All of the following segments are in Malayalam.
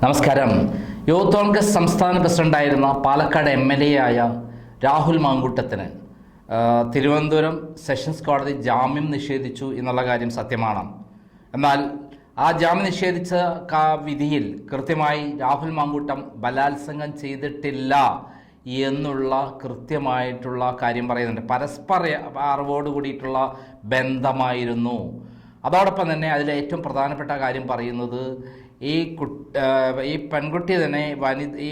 നമസ്കാരം. യൂത്ത് കോൺഗ്രസ് സംസ്ഥാന പ്രസിഡന്റായിരുന്ന പാലക്കാട് എം എൽ എ ആയ രാഹുൽ മാങ്കൂട്ടത്തിന് തിരുവനന്തപുരം സെഷൻസ് കോടതി ജാമ്യം നിഷേധിച്ചു എന്നുള്ള കാര്യം സത്യമാണ്. എന്നാൽ ആ ജാമ്യം നിഷേധിച്ച വിധിയിൽ കൃത്യമായി രാഹുൽ മാങ്കൂട്ടം ബലാത്സംഗം ചെയ്തിട്ടില്ല എന്നുള്ള കൃത്യമായിട്ടുള്ള കാര്യം പറയുന്നുണ്ട്. പരസ്പര അറിവോട് കൂടിയിട്ടുള്ള ബന്ധമായിരുന്നു. അതോടൊപ്പം തന്നെ അതിലെ ഏറ്റവും പ്രധാനപ്പെട്ട കാര്യം പറയുന്നത് ഈ ഈ പെൺകുട്ടി തന്നെ വനി ഈ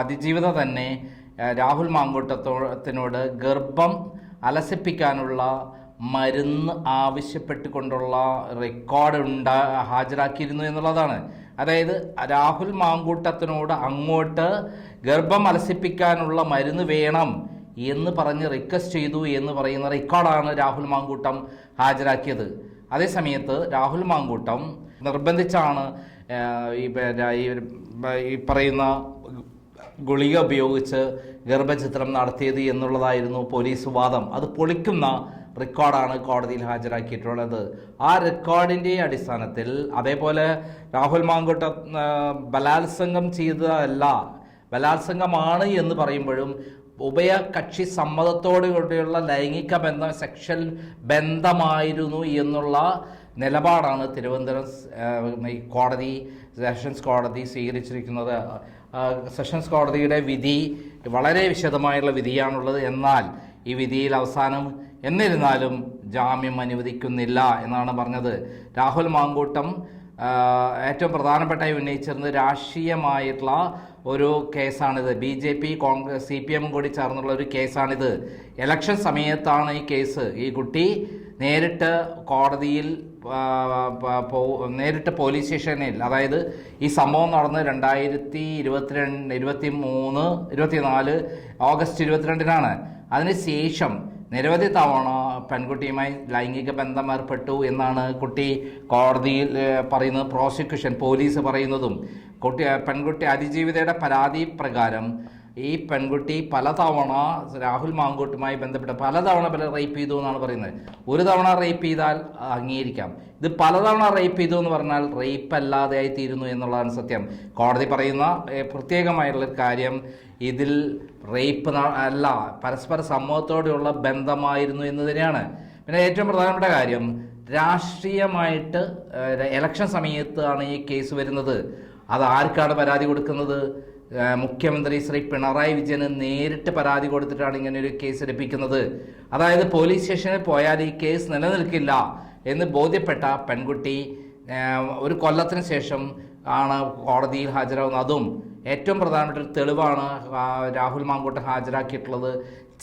അതിജീവിത തന്നെ രാഹുൽ മാങ്കൂട്ടത്തോടത്തിനോട് ഗർഭം അലസിപ്പിക്കാനുള്ള മരുന്ന് ആവശ്യപ്പെട്ടുകൊണ്ടുള്ള റെക്കോർഡ് ഉണ്ടാ ഹാജരാക്കിയിരുന്നു എന്നുള്ളതാണ്. അതായത് രാഹുൽ മാങ്കൂട്ടത്തിനോട് അങ്ങോട്ട് ഗർഭം അലസിപ്പിക്കാനുള്ള മരുന്ന് വേണം. എന്ന് പറഞ്ഞ് റിക്വസ്റ്റ് ചെയ്തു എന്ന് പറയുന്ന റെക്കോർഡാണ് രാഹുൽ മാങ്കൂട്ടം ഹാജരാക്കിയത്. അതേസമയത്ത് രാഹുൽ മാങ്കൂട്ടം നിർബന്ധിച്ചാണ് ഈ ഈ പറയുന്ന ഗുളിക ഉപയോഗിച്ച് ഗർഭചിത്രം നടത്തിയത് എന്നുള്ളതായിരുന്നു പോലീസ് വാദം. അത് പൊളിക്കുന്ന റെക്കോർഡാണ് കോടതിയിൽ ഹാജരാക്കിയിട്ടുള്ളത്. ആ റെക്കോർഡിന്റെ അടിസ്ഥാനത്തിൽ അതേപോലെ രാഹുൽ മാങ്കുട്ട ബലാത്സംഗം ചെയ്തതല്ല ബലാത്സംഗമാണ് എന്ന് പറയുമ്പോഴും ഉഭയകക്ഷി സമ്മതത്തോടു കൂടിയുള്ള ലൈംഗിക ബന്ധം സെക്ഷൽ ബന്ധമായിരുന്നു എന്നുള്ള നിലപാടാണ് തിരുവനന്തപുരം കോടതി സെഷൻസ് കോടതി സ്വീകരിച്ചിരിക്കുന്നത്. സെഷൻസ് കോടതിയുടെ വിധി വളരെ വിശദമായുള്ള വിധിയാണുള്ളത്. എന്നാൽ ഈ വിധിയിൽ അവസാനം എന്നിരുന്നാലും ജാമ്യം അനുവദിക്കുന്നില്ല എന്നാണ് പറഞ്ഞത്. രാഹുൽ മാങ്കൂട്ടം ഏറ്റവും പ്രധാനപ്പെട്ടായി ഉന്നയിച്ചിരുന്നത് രാഷ്ട്രീയമായിട്ടുള്ള ഒരു കേസാണിത്. B J P Congress C P എമ്മും കൂടി ചേർന്നുള്ള ഒരു കേസാണിത്. ഇലക്ഷൻ സമയത്താണ് ഈ കേസ്. ഈ കുട്ടി നേരിട്ട് കോടതിയിൽ നേരിട്ട് പോലീസ് സ്റ്റേഷനിൽ. അതായത് ഈ സംഭവം നടന്ന് രണ്ടായിരത്തി ഇരുപത്തിരണ്ട് ഇരുപത്തി മൂന്ന് ഇരുപത്തിനാല് ഓഗസ്റ്റ് ഇരുപത്തിരണ്ടിനാണ്. അതിനുശേഷം നിരവധി തവണ പെൺകുട്ടിയുമായി ലൈംഗിക ബന്ധം ഏർപ്പെട്ടു എന്നാണ് കുട്ടി കോടതിയിൽ പറയുന്നത്. പ്രോസിക്യൂഷൻ പോലീസ് പറയുന്നതും കുട്ടി പെൺകുട്ടി അതിജീവിതയുടെ പരാതി പ്രകാരം ഈ പെൺകുട്ടി പലതവണ രാഹുൽ മാങ്കൂട്ടുമായി ബന്ധപ്പെട്ട് പലതവണ പല റേപ്പ് ചെയ്തു എന്നാണ് പറയുന്നത്. ഒരു തവണ റേപ്പ് ചെയ്താൽ അംഗീകരിക്കാം. ഇത് പലതവണ റേപ്പ് ചെയ്തു എന്ന് പറഞ്ഞാൽ റേപ്പ് അല്ലാതെയായി തീരുന്നു എന്നുള്ളതാണ് സത്യം. കോടതി പറയുന്ന പ്രത്യേകമായിട്ടുള്ള കാര്യം ഇതിൽ റേപ്പ് അല്ല പരസ്പര സമൂഹത്തോടെയുള്ള ബന്ധമായിരുന്നു എന്ന് തന്നെയാണ് പിന്നെ ഏറ്റവും പ്രധാനപ്പെട്ട കാര്യം രാഷ്ട്രീയമായിട്ട് ഇലക്ഷൻ സമയത്താണ് ഈ കേസ് വരുന്നത്. അത് ആർക്കാണ് പരാതി കൊടുക്കുന്നത്? മുഖ്യമന്ത്രി ശ്രീ പിണറായി വിജയന് നേരിട്ട് പരാതി കൊടുത്തിട്ടാണ് ഇങ്ങനെ ഒരു കേസ് എടുപ്പിക്കുന്നത്. അതായത് പോലീസ് സ്റ്റേഷനിൽ പോയാൽ ഈ കേസ് നിലനിൽക്കില്ല എന്ന് ബോധ്യപ്പെട്ട പെൺകുട്ടി ഒരു കൊല്ലത്തിന് ശേഷം ആണ് കോടതിയിൽ ഹാജരാകുന്നത് അതും ഏറ്റവും പ്രധാനപ്പെട്ട ഒരു തെളിവാണ് രാഹുൽ മാങ്കോട്ട് ഹാജരാക്കിയിട്ടുള്ളത്.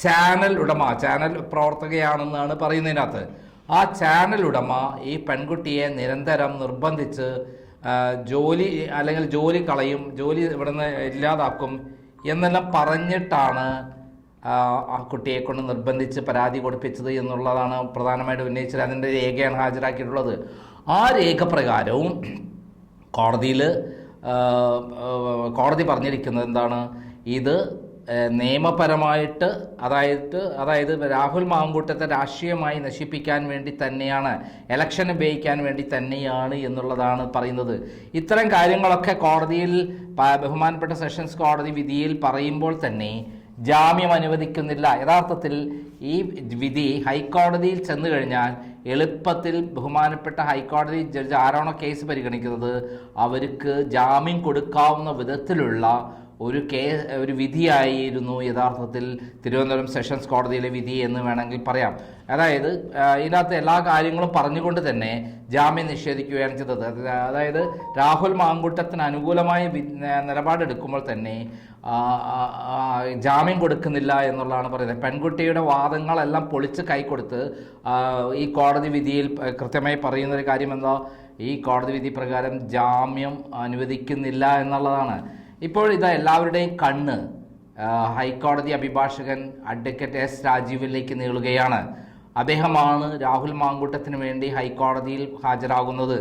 ചാനൽ ഉടമ ചാനൽ പ്രവർത്തകയാണെന്നാണ് പറയുന്നതിനകത്ത്. ആ ചാനൽ ഉടമ ഈ പെൺകുട്ടിയെ നിരന്തരം നിർബന്ധിച്ച് ജോലി അല്ലെങ്കിൽ ജോലി കളയും ജോലി ഇവിടുന്ന് ഇല്ലാതാക്കും എന്നെല്ലാം പറഞ്ഞിട്ടാണ് ആ, കുട്ടിയെ കൊണ്ട് നിർബന്ധിച്ച് പരാതി കൊടുപ്പിച്ചത് എന്നുള്ളതാണ് പ്രധാനമായിട്ട് ഉന്നയിച്ചത്. അതിന്റെ രേഖയാണ് ഹാജരാക്കിയിട്ടുള്ളത്. ആ രേഖ പ്രകാരവും കോടതിയിൽ കോടതി പറഞ്ഞിരിക്കുന്നത് എന്താണ്? ഇത് നിയമപരമായിട്ട് അതായത് അതായത് രാഹുൽ മാങ്കൂട്ടത്തെ രാഷ്ട്രീയമായി നശിപ്പിക്കാൻ വേണ്ടി തന്നെയാണ് ഇലക്ഷൻ ഉപയോഗിക്കാൻ വേണ്ടി തന്നെയാണ് എന്നുള്ളതാണ് പറയുന്നത്. ഇത്തരം കാര്യങ്ങളൊക്കെ കോടതിയിൽ ബഹുമാനപ്പെട്ട സെഷൻസ് കോടതി വിധിയിൽ പറയുമ്പോൾ തന്നെ ജാമ്യം അനുവദിക്കുന്നില്ല. യഥാർത്ഥത്തിൽ ഈ വിധി ഹൈക്കോടതിയിൽ ചെന്നു കഴിഞ്ഞാൽ എളുപ്പത്തിൽ ബഹുമാനപ്പെട്ട ഹൈക്കോടതി ജഡ്ജ് ആരാണോ കേസ് പരിഗണിക്കുന്നത് അവർക്ക് ജാമ്യം കൊടുക്കാവുന്ന വിധത്തിലുള്ള ഒരു കേ ഒരു വിധിയായിരുന്നു യഥാർത്ഥത്തിൽ തിരുവനന്തപുരം സെഷൻസ് കോടതിയിലെ വിധി എന്ന് വേണമെങ്കിൽ പറയാം. അതായത് ഇതിനകത്ത് എല്ലാ കാര്യങ്ങളും പറഞ്ഞുകൊണ്ട് തന്നെ ജാമ്യം നിഷേധിക്കുകയാണ് ചെയ്തത്. അത് അതായത് രാഹുൽ മാങ്കൂട്ടത്തിന് അനുകൂലമായ നിലപാടെടുക്കുമ്പോൾ തന്നെ ജാമ്യം കൊടുക്കുന്നില്ല എന്നുള്ളതാണ് പറയുന്നത്. പെൺകുട്ടിയുടെ വാദങ്ങളെല്ലാം പൊളിച്ച് കൈക്കൊടുത്ത് ഈ കോടതി വിധിയിൽ കൃത്യമായി പറയുന്നൊരു കാര്യം എന്താ ഈ കോടതി വിധി പ്രകാരം ജാമ്യം അനുവദിക്കുന്നില്ല എന്നുള്ളതാണ്. ഇപ്പോൾ ഇതാ എല്ലാവരുടെയും കണ്ണ് ഹൈക്കോടതി അഭിഭാഷകൻ അഡ്വക്കേറ്റ് എസ് രാജീവിലേക്ക് നീളുകയാണ്. അദ്ദേഹമാണ് രാഹുൽ മാങ്കൂട്ടത്തിന് വേണ്ടി ഹൈക്കോടതിയിൽ ഹാജരാകുന്നത്.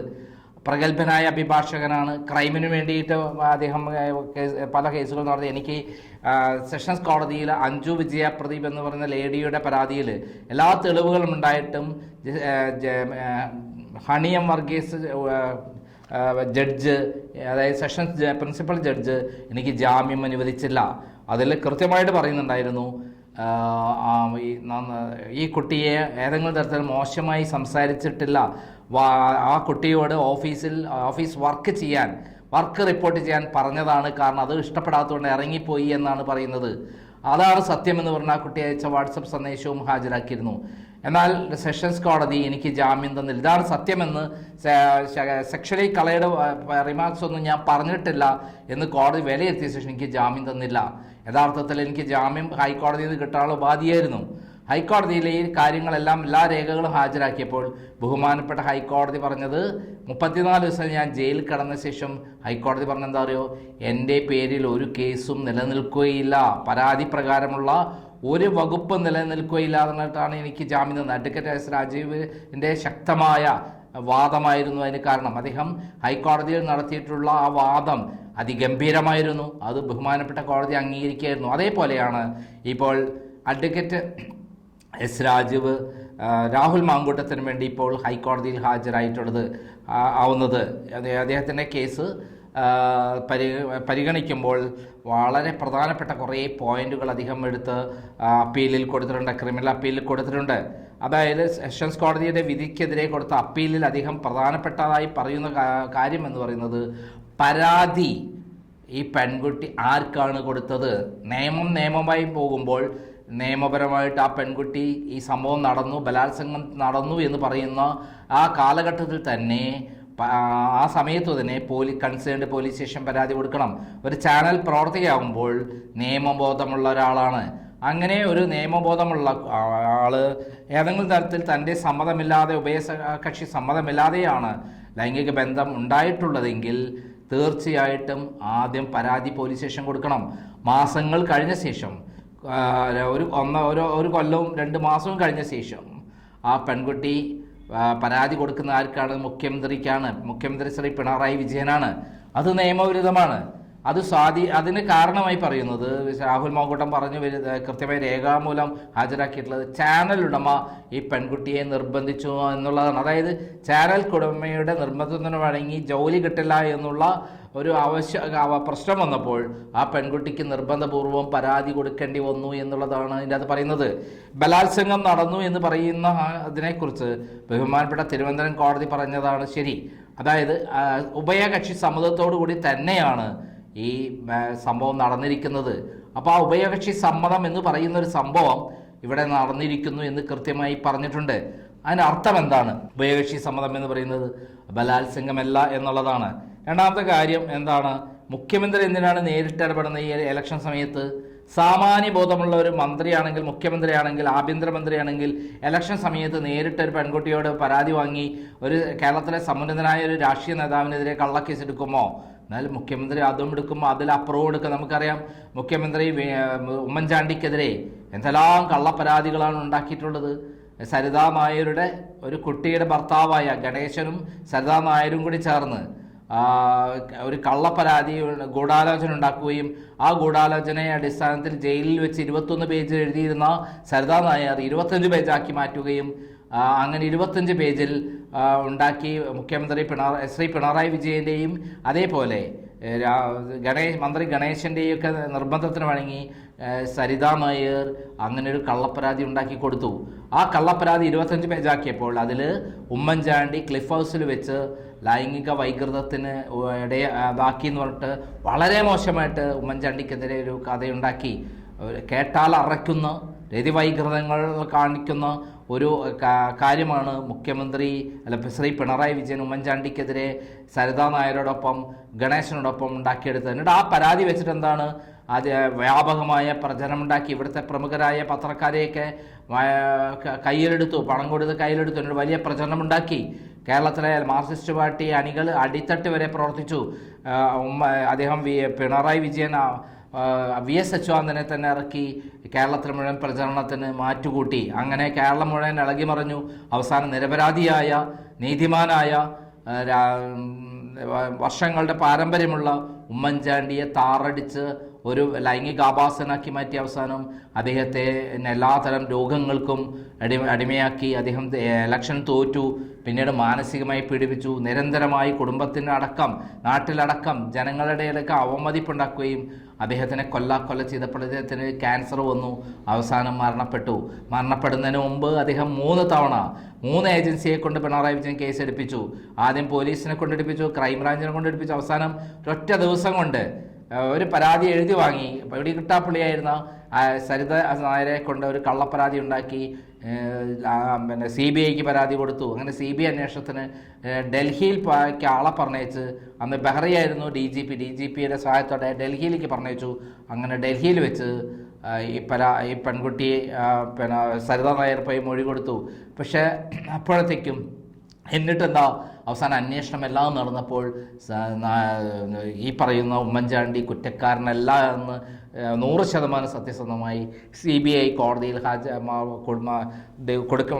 പ്രഗത്ഭനായ അഭിഭാഷകനാണ്. ക്രൈമിന് വേണ്ടിയിട്ട് അദ്ദേഹം പല കേസുകൾ നടത്തി. എനിക്ക് സെഷൻസ് കോടതിയിൽ അഞ്ജു വിജയ പ്രദീപ് എന്ന് പറയുന്ന ലേഡിയുടെ പരാതിയിൽ എല്ലാ തെളിവുകളും ഉണ്ടായിട്ടും ഹണി എം വർഗീസ് ജഡ്ജ് അതായത് സെഷൻസ് പ്രിൻസിപ്പൽ ജഡ്ജ് എനിക്ക് ജാമ്യം അനുവദിച്ചില്ല. അതിൽ കൃത്യമായിട്ട് പറയുന്നുണ്ടായിരുന്നു ഈ കുട്ടിയെ ഏതെങ്കിലും തരത്തിൽ മോശമായി സംസാരിച്ചിട്ടില്ല. ആ കുട്ടിയോട് ഓഫീസിൽ ഓഫീസ് വർക്ക് ചെയ്യാൻ വർക്ക് റിപ്പോർട്ട് ചെയ്യാൻ പറഞ്ഞതാണ് കാരണം അത് ഇഷ്ടപ്പെടാത്തതുകൊണ്ട് ഇറങ്ങിപ്പോയി എന്നാണ് പറയുന്നത്. അതാണ് സത്യമെന്ന് പറഞ്ഞ ആ കുട്ടി അയച്ച വാട്സപ്പ് സന്ദേശവും ഹാജരാക്കിയിരുന്നു. എന്നാൽ സെഷൻസ് കോടതി എനിക്ക് ജാമ്യം തന്നില്ല. ഇതാണ് സത്യമെന്ന് സെക്ഷലി കളയുടെ റിമാർക്സ് ഒന്നും ഞാൻ പറഞ്ഞിട്ടില്ല എന്ന് കോടതി വിലയിരുത്തിയ ശേഷം എനിക്ക് ജാമ്യം തന്നില്ല. യഥാർത്ഥത്തിൽ എനിക്ക് ജാമ്യം ഹൈക്കോടതിയിൽ നിന്ന് കിട്ടാനുള്ള ഉപാധിയായിരുന്നു. ഹൈക്കോടതിയിലെ ഈ കാര്യങ്ങളെല്ലാം എല്ലാ രേഖകളും ഹാജരാക്കിയപ്പോൾ ബഹുമാനപ്പെട്ട ഹൈക്കോടതി പറഞ്ഞത് മുപ്പത്തിനാല് ദിവസം ഞാൻ ജയിലിൽ കടന്ന ശേഷം ഹൈക്കോടതി പറഞ്ഞെന്താ പറയുക എന്റെ പേരിൽ ഒരു കേസും നിലനിൽക്കുകയില്ല. പരാതി പ്രകാരമുള്ള ഒരു വകുപ്പ് നിലനിൽക്കുകയില്ല എന്നിട്ടാണ് എനിക്ക് ജാമ്യം തന്നത്. അഡ്വക്കേറ്റ് എസ് രാജീവിന്റെ ശക്തമായ വാദമായിരുന്നു അതിന് കാരണം. അദ്ദേഹം ഹൈക്കോടതിയിൽ നടത്തിയിട്ടുള്ള ആ വാദം അതിഗംഭീരമായിരുന്നു. അത് ബഹുമാനപ്പെട്ട കോടതി അംഗീകരിക്കുകയായിരുന്നു. അതേപോലെയാണ് ഇപ്പോൾ അഡ്വക്കേറ്റ് എസ് രാജീവ് രാഹുൽ മാങ്കൂട്ടത്തിന് വേണ്ടി ഇപ്പോൾ ഹൈക്കോടതിയിൽ ഹാജരായിട്ടുള്ളത് ആവുന്നത്. അദ്ദേഹത്തിന്റെ കേസ് പരി പരിഗണിക്കുമ്പോൾ വളരെ പ്രധാനപ്പെട്ട കുറേ പോയിന്റുകൾ അധികം എടുത്ത് അപ്പീലിൽ കൊടുത്തിട്ടുണ്ട് ക്രിമിനൽ അപ്പീലിൽ കൊടുത്തിട്ടുണ്ട്. അതായത് സെഷൻസ് കോടതിയുടെ വിധിക്കെതിരെ കൊടുത്ത അപ്പീലിൽ അധികം പ്രധാനപ്പെട്ടതായി പറയുന്ന കാര്യം എന്ന് പറയുന്നത് പരാതി ഈ പെൺകുട്ടി ആർക്കാണ് കൊടുത്തത്? നിയമം നിയമമായി പോകുമ്പോൾ നിയമപരമായിട്ട് ആ പെൺകുട്ടി ഈ സംഭവം നടന്നു ബലാത്സംഗം നടന്നു എന്ന് പറയുന്ന ആ കാലഘട്ടത്തിൽ തന്നെ ആ സമയത്ത് തന്നെ പോലീസ് കൺസേൺഡ് പോലീസ് സ്റ്റേഷൻ പരാതി കൊടുക്കണം. ഒരു ചാനൽ പ്രവർത്തകയാകുമ്പോൾ നിയമബോധമുള്ള ഒരാളാണ്. അങ്ങനെ ഒരു നിയമബോധമുള്ള ആൾ ഏതെങ്കിലും തരത്തിൽ തന്റെ സമ്മതമില്ലാതെ ഉഭയകക്ഷി സമ്മതമില്ലാതെയാണ് ലൈംഗിക ബന്ധം ഉണ്ടായിട്ടുള്ളതെങ്കിൽ തീർച്ചയായിട്ടും ആദ്യം പരാതി പോലീസ് സ്റ്റേഷൻ കൊടുക്കണം. മാസങ്ങൾ കഴിഞ്ഞ ശേഷം ഒരു ഒന്ന് ഒരു ഒരു കൊല്ലവും രണ്ട് മാസവും കഴിഞ്ഞ ശേഷം ആ പെൺകുട്ടി പരാതി കൊടുക്കുന്ന ആർക്കാണ് മുഖ്യമന്ത്രിക്കാണ്? മുഖ്യമന്ത്രി ശ്രീ പിണറായി വിജയനാണ്. അത് നിയമവിരുദ്ധമാണ്. അത് സ്വാധീ അതിന് കാരണമായി പറയുന്നത് രാഹുൽ മാങ്കൂട്ടം പറഞ്ഞു കൃത്യമായി രേഖാമൂലം ഹാജരാക്കിയിട്ടുള്ളത് ചാനൽ ഉടമ ഈ പെൺകുട്ടിയെ നിർബന്ധിച്ചു എന്നുള്ളതാണ്. അതായത് ചാനൽ ഉടമയുടെ നിർബന്ധത്തിന് വഴങ്ങി ജോലി കിട്ടില്ല എന്നുള്ള ഒരു ആവശ്യ പ്രശ്നം വന്നപ്പോൾ ആ പെൺകുട്ടിക്ക് നിർബന്ധപൂർവം പരാതി കൊടുക്കേണ്ടി വന്നു എന്നുള്ളതാണ് ഇതിന്റെ അത് പറയുന്നത്. ബലാത്സംഗം നടന്നു എന്ന് പറയുന്ന അതിനെക്കുറിച്ച് ബഹുമാനപ്പെട്ട തിരുവനന്തപുരം കോടതി പറഞ്ഞതാണ് ശരി. അതായത് ഉഭയകക്ഷി സമ്മതത്തോടു കൂടി തന്നെയാണ് ഈ സംഭവം നടന്നിരിക്കുന്നത്. അപ്പോൾ ആ ഉഭയകക്ഷി സമ്മതം എന്ന് പറയുന്ന ഒരു സംഭവം ഇവിടെ നടന്നിരിക്കുന്നു എന്ന് കൃത്യമായി പറഞ്ഞിട്ടുണ്ട്. അതിന് അർത്ഥം എന്താണ്? ഉഭയകക്ഷി സമ്മതം എന്ന് പറയുന്നത് ബലാത്സംഗമല്ല എന്നുള്ളതാണ്. രണ്ടാമത്തെ കാര്യം എന്താണ്? മുഖ്യമന്ത്രി എന്തിനാണ് നേരിട്ട് ഇടപെടുന്നത് ഈ ഇലക്ഷൻ സമയത്ത്? സാമാന്യ ബോധമുള്ള ഒരു മന്ത്രിയാണെങ്കിൽ മുഖ്യമന്ത്രിയാണെങ്കിൽ ആഭ്യന്തരമന്ത്രിയാണെങ്കിൽ ഇലക്ഷൻ സമയത്ത് നേരിട്ട് ഒരു പെൺകുട്ടിയോട് പരാതി വാങ്ങി ഒരു കേരളത്തിലെ സമുന്നതനായ ഒരു രാഷ്ട്രീയ നേതാവിനെതിരെ കള്ളക്കേസ് എന്നാൽ മുഖ്യമന്ത്രി അതും എടുക്കുമ്പോൾ അതിൽ അപ്പുറവും എടുക്കുക നമുക്കറിയാം മുഖ്യമന്ത്രി ഉമ്മൻചാണ്ടിക്കെതിരെ എന്തെല്ലാം കള്ളപ്പരാതികളാണ് ഉണ്ടാക്കിയിട്ടുള്ളത്. സരിതാ നായരുടെ ഒരു കുട്ടിയുടെ ഭർത്താവായ ഗണേശനും സരിതാ നായരും കൂടി ചേർന്ന് ഒരു കള്ളപ്പരാതി ഗൂഢാലോചന ഉണ്ടാക്കുകയും ആ ഗൂഢാലോചനയെ അടിസ്ഥാനത്തിൽ ജയിലിൽ വെച്ച് ഇരുപത്തൊന്ന് പേജ് എഴുതിയിരുന്ന സരിതാ നായർ ഇരുപത്തഞ്ച് പേജാക്കി മാറ്റുകയും അങ്ങനെ ഇരുപത്തഞ്ച് പേജിൽ ഉണ്ടാക്കി മുഖ്യമന്ത്രി പിണറായി ശ്രീ പിണറായി വിജയന്റെയും അതേപോലെ ഗണേശ് മന്ത്രി ഗണേശന്റെയും ഒക്കെ നിർബന്ധത്തിന് വഴങ്ങി സരിതാ നായർ അങ്ങനെ ഒരു കള്ളപ്പരാതി ഉണ്ടാക്കി കൊടുത്തു. ആ കള്ളപ്പരാതി ഇരുപത്തഞ്ച് പേജാക്കിയപ്പോൾ അതിൽ ഉമ്മൻചാണ്ടി ക്ലിഫ് ഹൗസിൽ വെച്ച് ലൈംഗിക വൈകൃതത്തിന് ഇടയാക്കി എന്ന് പറഞ്ഞിട്ട് വളരെ മോശമായിട്ട് ഉമ്മൻചാണ്ടിക്കെതിരെ ഒരു കഥയുണ്ടാക്കി. കേട്ടാൽ അറയ്ക്കുന്ന രതിവൈകൃതങ്ങൾ കാണിക്കുന്ന ഒരു കാര്യമാണ് മുഖ്യമന്ത്രി അല്ല ശ്രീ പിണറായി വിജയൻ ഉമ്മൻചാണ്ടിക്കെതിരെ സരിതാ നായരോടൊപ്പം ഗണേശനോടൊപ്പം ഉണ്ടാക്കിയെടുത്തത്. എന്നിട്ട് ആ പരാതി വെച്ചിട്ട് എന്താണ്? അത് വ്യാപകമായ പ്രചരണമുണ്ടാക്കി ഇവിടുത്തെ പ്രമുഖരായ പത്രക്കാരെയൊക്കെ കയ്യിലെടുത്തു പണം കൊടുത്ത് കയ്യിലെടുത്തു. എന്നിട്ട് വലിയ പ്രചരണമുണ്ടാക്കി കേരളത്തിലെ മാർക്സിസ്റ്റ് പാർട്ടി അണികൾ അടിത്തട്ട് വരെ പ്രവർത്തിച്ചു. അദ്ദേഹം പിണറായി വിജയൻ വി എസ് അച്യുതാനന്ദനെ തന്നെ ഇറക്കി കേരളത്തിൽ മുഴുവൻ പ്രചരണത്തിന് മാറ്റുകൂട്ടി. അങ്ങനെ കേരളം മുഴുവൻ ഇളകി മറിഞ്ഞു. അവസാനം നിരപരാധിയായ നീതിമാനായ വർഷങ്ങളുടെ പാരമ്പര്യമുള്ള ഉമ്മൻചാണ്ടിയെ താറടിച്ച് ഒരു ലൈംഗിക ആഭാസനാക്കി മാറ്റി അവസാനം അദ്ദേഹത്തെ എല്ലാതരം രോഗങ്ങൾക്കും അടി അടിമയാക്കി അദ്ദേഹം ഇലക്ഷൻ തോറ്റു. പിന്നീട് മാനസികമായി പീഡിപ്പിച്ചു. നിരന്തരമായി കുടുംബത്തിന്റെ അടക്കം നാട്ടിലടക്കം ജനങ്ങളുടെ ഇടയ്ക്ക് അവമതിപ്പുണ്ടാക്കുകയും അദ്ദേഹത്തിനെ കൊല്ല കൊല്ല ചെയ്തപ്പോൾ അദ്ദേഹത്തിന് ക്യാൻസർ വന്നു. അവസാനം മരണപ്പെട്ടു. മരണപ്പെടുന്നതിന് മുമ്പ് അദ്ദേഹം മൂന്ന് തവണ മൂന്ന് ഏജൻസിയെ കൊണ്ട് പിണറായി വിജയൻ കേസ് എടുപ്പിച്ചു ആദ്യം പോലീസിനെ കൊണ്ടെടുപ്പിച്ചു ക്രൈംബ്രാഞ്ചിനെ കൊണ്ടെടുപ്പിച്ചു. അവസാനം ഒറ്റ ദിവസം കൊണ്ട് ഒരു പരാതി എഴുതി വാങ്ങി. ഇവിടെ കിട്ടാപ്പള്ളിയായിരുന്ന സരിത നായരെ കൊണ്ട് ഒരു കള്ളപ്പരാതി ഉണ്ടാക്കി. പിന്നെ സി ബി ഐക്ക് പരാതി കൊടുത്തു. അങ്ങനെ സി ബി ഐ അന്വേഷണത്തിന് ഡൽഹിയിൽ ആളെ പറഞ്ഞയച്ച്. അന്ന് ബെഹ്റയായിരുന്നു D G P. D G പിയുടെ സഹായത്തോടെ ഡൽഹിയിലേക്ക് പറഞ്ഞയച്ചു. അങ്ങനെ ഡൽഹിയിൽ വെച്ച് ഈ പരാ ഈ പെൺകുട്ടിയെ പിന്നെ സരിത നായർ പോയി മൊഴി കൊടുത്തു. പക്ഷേ അപ്പോഴത്തേക്കും എന്നിട്ടെന്താ അവസാന അന്വേഷണം എല്ലാം നടന്നപ്പോൾ ഈ പറയുന്ന ഉമ്മൻചാണ്ടി കുറ്റക്കാരനല്ല എന്ന് നൂറ് ശതമാനം സത്യസന്ധമായി സി ബി ഐ കോടതിയിൽ ഹാജ കൊടുക്ക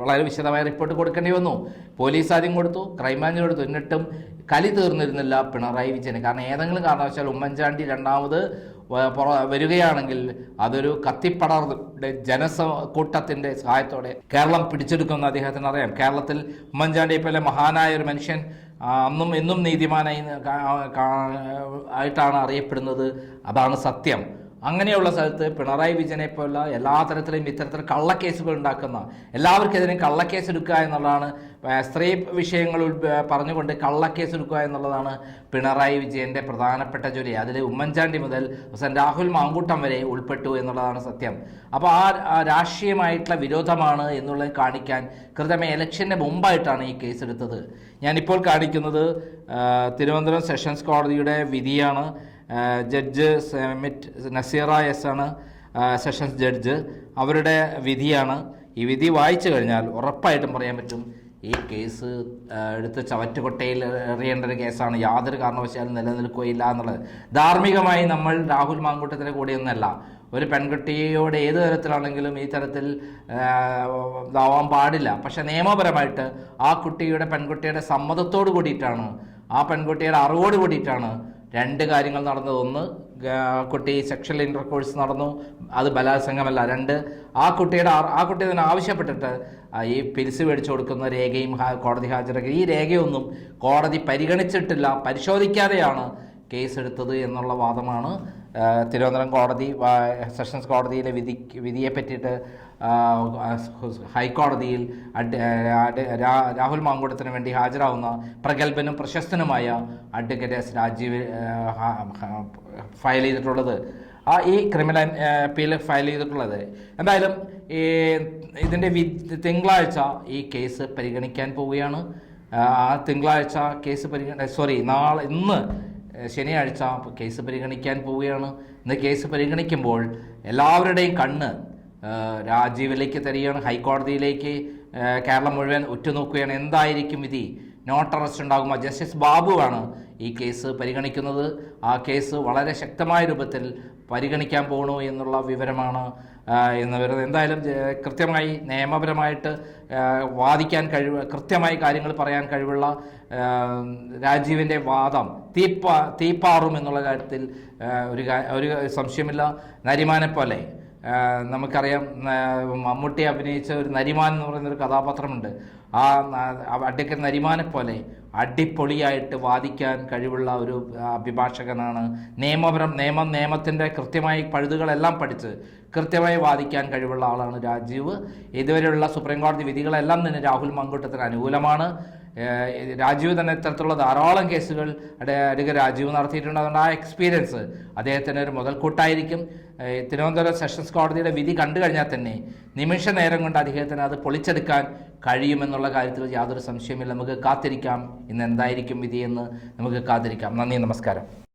വളരെ വിശദമായ റിപ്പോർട്ട് കൊടുക്കേണ്ടി വന്നു. പോലീസ് ആദ്യം കൊടുത്തു ക്രൈംബ്രാഞ്ച് കൊടുത്തു. എന്നിട്ടും കലി തീർന്നിരുന്നില്ല പിണറായി വിജയന്. കാരണം ഏതെങ്കിലും കാരണവശാൽ ഉമ്മൻചാണ്ടി രണ്ടാമത് വരികയാണെങ്കിൽ അതൊരു കത്തിപ്പടർന്ന് ജനസ കൂട്ടത്തിന്റെ സഹായത്തോടെ കേരളം പിടിച്ചെടുക്കുമെന്ന് അദ്ദേഹത്തിന് അറിയാം. കേരളത്തിൽ ഉമ്മൻചാണ്ടിയെ പോലെ മഹാനായ ഒരു മനുഷ്യൻ അന്നും എന്നും നീതിമാനായി ആയിട്ടാണ് അറിയപ്പെടുന്നത്. അതാണ് സത്യം. അങ്ങനെയുള്ള സ്ഥലത്ത് പിണറായി വിജയനെ പോലുള്ള എല്ലാ തരത്തിലും ഇത്തരത്തിൽ കള്ളക്കേസുകൾ ഉണ്ടാക്കുന്ന എല്ലാവർക്കെതിരെയും കള്ളക്കേസ് എടുക്കുക എന്നുള്ളതാണ് സ്ത്രീ വിഷയങ്ങൾ പറഞ്ഞുകൊണ്ട് കള്ളക്കേസ് എടുക്കുക എന്നുള്ളതാണ് പിണറായി വിജയന്റെ പ്രധാനപ്പെട്ട ജോലി. അതിൽ ഉമ്മൻചാണ്ടി മുതൽ അവസാനം രാഹുൽ മാങ്കൂട്ടം വരെ ഉൾപ്പെട്ടു എന്നുള്ളതാണ് സത്യം. അപ്പോൾ ആ രാഷ്ട്രീയമായിട്ടുള്ള വിരോധമാണ് എന്നുള്ളത് കാണിക്കാൻ കൃത്യമായി ഇലക്ഷന്റെ മുമ്പായിട്ടാണ് ഈ കേസ് എടുത്തത്. ഞാനിപ്പോൾ കാണിക്കുന്നത് തിരുവനന്തപുരം സെഷൻസ് കോടതിയുടെ വിധിയാണ്. ജഡ്ജ് സെമിറ്റ് നസീറ എസ് ആണ് സെഷൻസ് ജഡ്ജ്. അവരുടെ വിധിയാണ്. ഈ വിധി വായിച്ചു കഴിഞ്ഞാൽ ഉറപ്പായിട്ടും പറയാൻ പറ്റും ഈ കേസ് എടുത്ത് ചവറ്റുകൊട്ടയിൽ എറിയേണ്ട ഒരു കേസാണ്. യാതൊരു കാരണവശാലും നിലനിൽക്കുകയില്ല എന്നുള്ളത്. ധാർമ്മികമായി നമ്മൾ രാഹുൽ മാങ്കൂട്ടത്തിന്റെ കൂടെയൊന്നല്ല. ഒരു പെൺകുട്ടിയോട് ഏത് തരത്തിലാണെങ്കിലും ഈ തരത്തിൽ ഇതാവാൻ പാടില്ല. പക്ഷെ നിയമപരമായിട്ട് ആ കുട്ടിയുടെ പെൺകുട്ടിയുടെ സമ്മതത്തോട് കൂടിയിട്ടാണ് ആ പെൺകുട്ടിയുടെ അറിവോട് കൂടിയിട്ടാണ് രണ്ട് കാര്യങ്ങൾ നടന്നത്. ഒന്ന് കുട്ടി സെക്ഷൽ ഇന്റർകോഴ്സ് നടന്നു. അത് ബലാത്സംഗമല്ല. രണ്ട് ആ കുട്ടിയുടെ ആ- കുട്ടി അതിന് ആവശ്യപ്പെട്ടിട്ട് ഈ പിരിസ് മേടിച്ചു കൊടുക്കുന്ന രേഖയും കോടതി ഹാജരാക്കി. ഈ രേഖയൊന്നും കോടതി പരിഗണിച്ചിട്ടില്ല. പരിശോധിക്കാതെയാണ് കേസെടുത്തത് എന്നുള്ള വാദമാണ് തിരുവനന്തപുരം കോടതി സെഷൻസ് കോടതിയിലെ വിധി വിധിയെ പറ്റിയിട്ട് ഹൈക്കോടതിയിൽ രാഹുൽ മാങ്കുടത്തിന് വേണ്ടി ഹാജരാകുന്ന പ്രഗത്ഭനും പ്രശസ്തനുമായ അഡ്വക്കേറ്റ് എസ് രാജീവ് ഫയൽ ചെയ്തിട്ടുള്ളത് ആ ഈ ക്രിമിനൽ അപ്പീൽ ഫയൽ ചെയ്തിട്ടുള്ളത്. എന്തായാലും ഈ ഇതിന്റെ വി തിങ്കളാഴ്ച ഈ കേസ് പരിഗണിക്കാൻ പോവുകയാണ്. ആ തിങ്കളാഴ്ച കേസ് പരിഗണ സോറി നാളെ ഇന്ന് ശനിയാഴ്ച കേസ് പരിഗണിക്കാൻ പോവുകയാണ്. ഇന്ന് കേസ് പരിഗണിക്കുമ്പോൾ എല്ലാവരുടെയും കണ്ണ് രാജീവിലേക്ക് തരികയാണ്. ഹൈക്കോടതിയിലേക്ക് കേരളം മുഴുവൻ ഉറ്റുനോക്കുകയാണ്. എന്തായിരിക്കും വിധി? നോട്ട് അറസ്റ്റ് ഉണ്ടാകുമ്പോൾ ജസ്റ്റിസ് ബാബുവാണ് ഈ കേസ് പരിഗണിക്കുന്നത്. ആ കേസ് വളരെ ശക്തമായ രൂപത്തിൽ പരിഗണിക്കാൻ പോകണു എന്നുള്ള വിവരമാണ് എന്ന് വരുന്നത് എന്തായാലും കൃത്യമായി നിയമപരമായിട്ട് വാദിക്കാൻ കഴിവ് കൃത്യമായി കാര്യങ്ങൾ പറയാൻ കഴിവുള്ള രാജീവിന്റെ വാദം തീപ്പ തീപ്പാറും എന്നുള്ള കാര്യത്തിൽ ഒരു ഒരു സംശയമില്ല. നരിമാനെ പോലെ നമുക്കറിയാം മമ്മൂട്ടി അഭിനയിച്ച ഒരു നരിമാൻ എന്ന് പറയുന്ന ഒരു കഥാപാത്രമുണ്ട്. ആ അഡ്വക്കേറ്റ് നരിമാനെ പോലെ അടിപൊളിയായിട്ട് വാദിക്കാൻ കഴിവുള്ള ഒരു അഭിഭാഷകനാണ്. നിയമപരം നിയമം നിയമത്തിന്റെ കൃത്യമായി പഴുതുകളെല്ലാം പഠിച്ച് കൃത്യമായി വാദിക്കാൻ കഴിവുള്ള ആളാണ് രാജീവ്. ഇതുവരെയുള്ള സുപ്രീം കോടതി വിധികളെല്ലാം തന്നെ രാഹുൽ മങ്കൂട്ടത്തിന് അനുകൂലമാണ്. രാജീവ് തന്നെ ഇത്തരത്തിലുള്ള ധാരാളം കേസുകൾ അടിക രാജീവ് നടത്തിയിട്ടുണ്ട്. അതുകൊണ്ട് ആ എക്സ്പീരിയൻസ് അദ്ദേഹത്തിന് ഒരു മുതൽക്കൂട്ടായിരിക്കും. തിരുവനന്തപുരം സെഷൻസ് കോടതിയുടെ വിധി കണ്ടു കഴിഞ്ഞാൽ തന്നെ നിമിഷ നേരം കൊണ്ട് അദ്ദേഹത്തിന് അത് പൊളിച്ചെടുക്കാൻ കഴിയുമെന്നുള്ള കാര്യത്തിൽ യാതൊരു സംശയമില്ല നമുക്ക് കാത്തിരിക്കാം. ഇന്ന് എന്തായിരിക്കും വിധിയെന്ന് നമുക്ക് കാത്തിരിക്കാം. നന്ദി നമസ്കാരം.